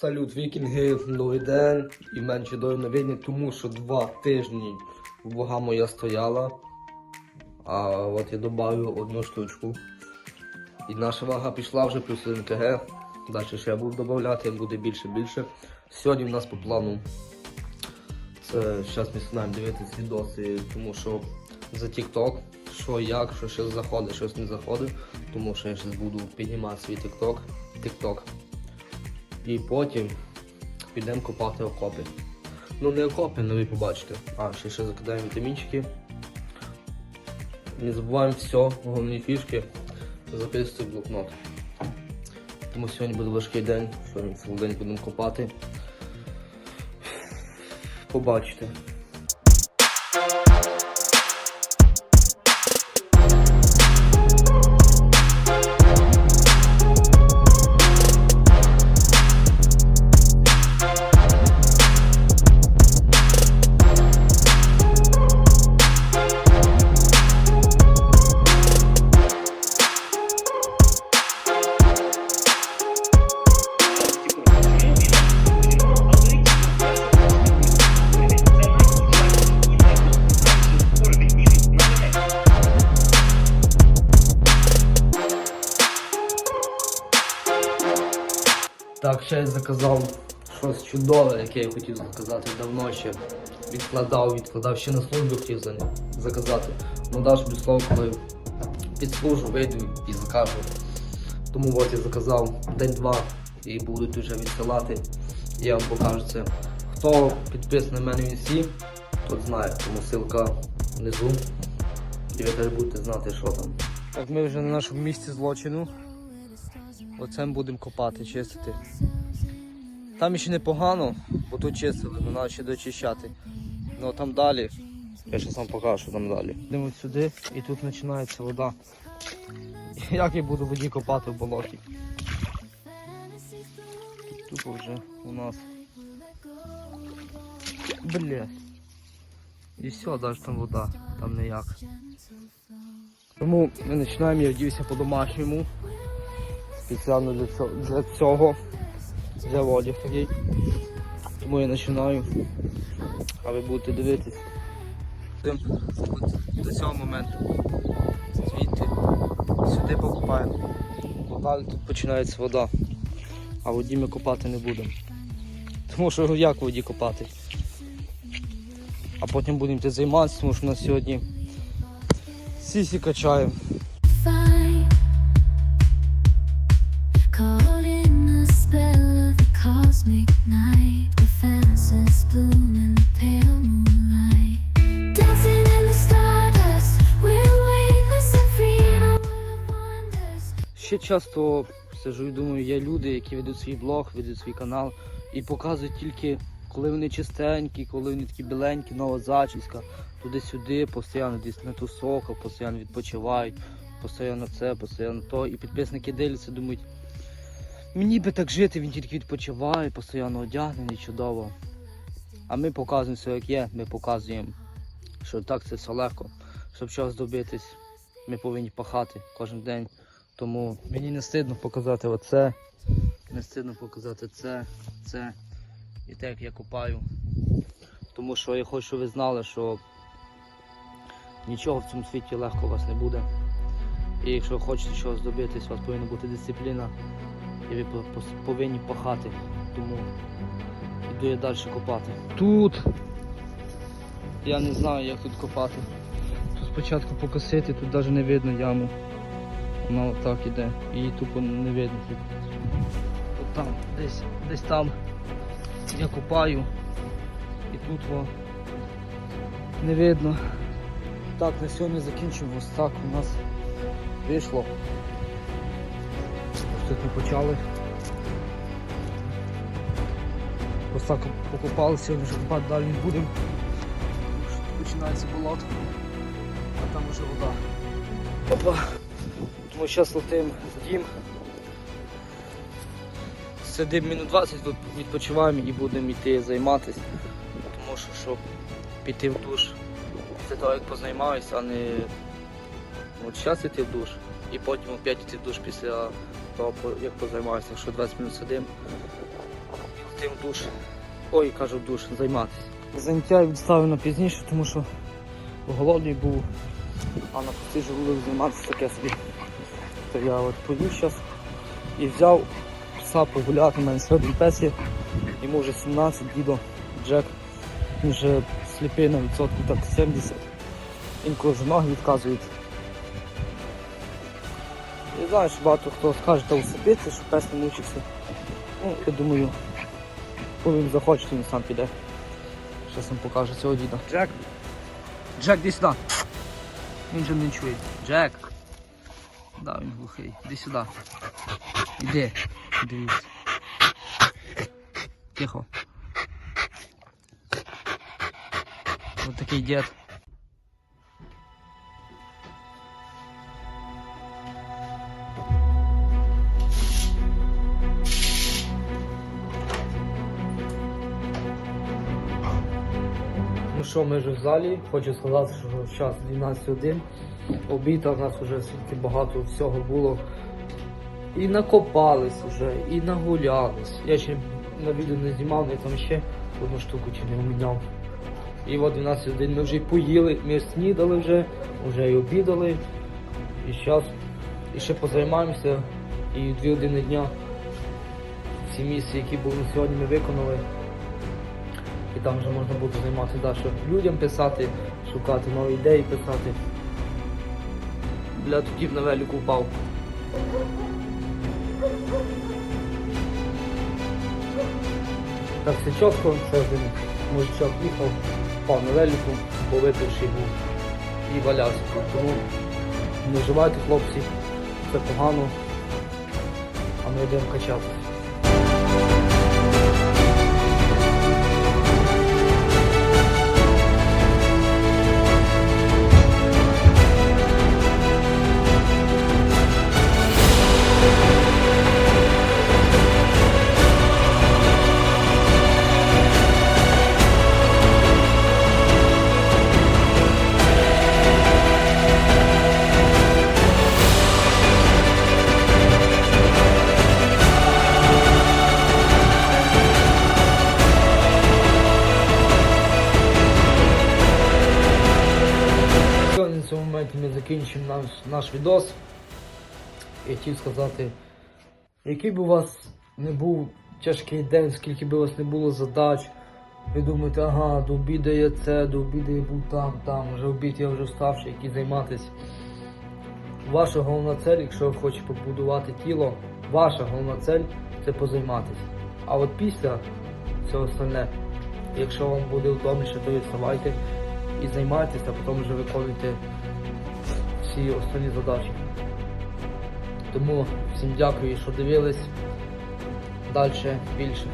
Салют, вікінги, новий день і менше до новини, тому що два тижні вага моя стояла. А от я додаю одну штучку. І наша вага пішла вже плюс 1 кг. Далі ще я буду додати, буде більше більше. Сьогодні в нас по плану. Це зараз ми починаємо дивитися відоси, тому що за TikTok, що як, що щось заходить, щось не заходить. Тому що я зараз буду піднімати свій TikTok. TikTok. І потім підемо копати окопи. Ну не окопи, але ви побачите. А, ще ще закидаємо вітамінчики. Не забуваємо все, головні фішки. Записуйте в блокнот. Тому сьогодні буде важкий день, сьогодні цілий день будемо копати. Побачите. Ще заказав щось чудове, яке я хотів заказати давно ще. Відкладав, відкладав, ще на службу хотів заказати. Ну даш без слова, коли підслужу, вийду і закажу. Тому от я заказав день-два і будуть вже відсилати. Я вам покажу це. Хто підписаний на мене в інсі, тот знає, тому ссылка внизу. І ви теж будете знати, що там. Так, ми вже на нашому місці злочину. Оце ми будемо копати, чистити. Там ще непогано, бо тут чистили, але треба ще дочищати. Ну там далі. Я ще сам покажу, що там далі. Йдемо сюди і тут починається вода. Як я буду воді копати в болоті? Тупо вже у нас. Бля. І все, навіть там вода, там ніяк. Тому ми починаємо, я вдівся по-домашньому спеціально для цього, Для одяг такий. Тому я починаю. А ви будете от до цього моменту. Звідти сюди покупаємо. Далі тут починається вода. А воді ми копати не будемо. Тому що як воді копати? А потім будемо займатися, тому що у нас сьогодні сісі качаємо. Ще часто сижу і думаю, є люди, які ведуть свій блог, ведуть свій канал і показують тільки, коли вони чистенькі, коли вони такі біленькі, нова зачіска, туди-сюди, постійно десь на тусовках, постійно відпочивають, постійно це, постійно то. І підписники дивляться, думають, мені би так жити, він тільки відпочиває, постійно одягнений, чудово. А ми показуємо все, як є, ми показуємо, що так це все легко. Щоб чогось добитись, ми повинні пахати кожен день. Тому мені не стидно показати оце, не стидно показати це, це і те, як я купаю. Тому що я хочу, щоб ви знали, що нічого в цьому світі легко у вас не буде. І якщо ви хочете чогось добитись, у вас повинна бути дисципліна, і ви повинні пахати. Тому йду я далі копати. Тут я не знаю, як тут копати. Тут спочатку покосити, тут навіть не видно яму. Вона отак іде. Її тупо не видно. От там, десь, десь там я купаю. І тут во не видно. Так, на сьогодні закінчимо. Ось так у нас вийшло. Ми почали. Ось так покупали, сьогодні вже купати далі не будемо. Починається болото, а там вже вода. Опа! Ми зараз летимо в дім. Сидимо минут 20, тут відпочиваємо і будемо йти займатися. Тому що щоб піти в душ. Це так як позаймаюся, а не от зараз йти в душ і потім опять йти в душ після того, як позаймаюся. Якщо 20 минут сидимо, йти в душ. Ой, кажу, душ, займатися. Заняття відставив на пізніше, тому що голодний був, а на пусті желудок займатися таке собі. То я от поїв зараз і взяв пса погуляти, у мене сьогодні пес є, йому вже 17, дідо Джек, він вже сліпий на відсотку так 70. Інколи вже ноги відказують. Знаю, що багато хто скаже, та усипиться, що пес не мучився. Ну, я думаю, коли він захоче, він сам піде. Зараз вам покажу цього діда. Джек! Джек, іди сюди. Він же не чує. Джек! Да, він глухий. Іди сюди. Іди. Дивись. Тихо. Ось такий дід. Ну що, ми вже в залі. Хочу сказати, що зараз 12.1. Обід, а в нас вже стільки багато всього було. І накопались вже, і нагулялись. Я ще на відео не знімав, але там ще одну штуку чи не уміняв. І от 12.1 ми вже поїли, ми снідали вже, вже і обідали. І зараз і ще позаймаємося. І дві години дня всі місії, які були сьогодні, ми виконали. І там вже можна буде займатися далі людям писати, шукати нові ідеї писати. Бля, тоді на велику впав. Так все чітко, це один мужичок їхав, впав на велику, бо випивший був і валявся. Тому не вживайте хлопці, це погано, а ми йдемо качатися. Моменті ми закінчимо наш, наш відос. Я хотів сказати, який би у вас не був тяжкий день, скільки би у вас не було задач, ви думаєте, ага, до обіду я це, до обіду я був там, там, вже обід я вже вставши, який займатися. Ваша головна цель, якщо ви хочете побудувати тіло, ваша головна цель це позайматися. А от після все остальне, якщо вам буде удобніше, то відставайте і займайтеся, а потім вже виконуйте такі основні задачі. Тому всім дякую, що дивились. Далі більше.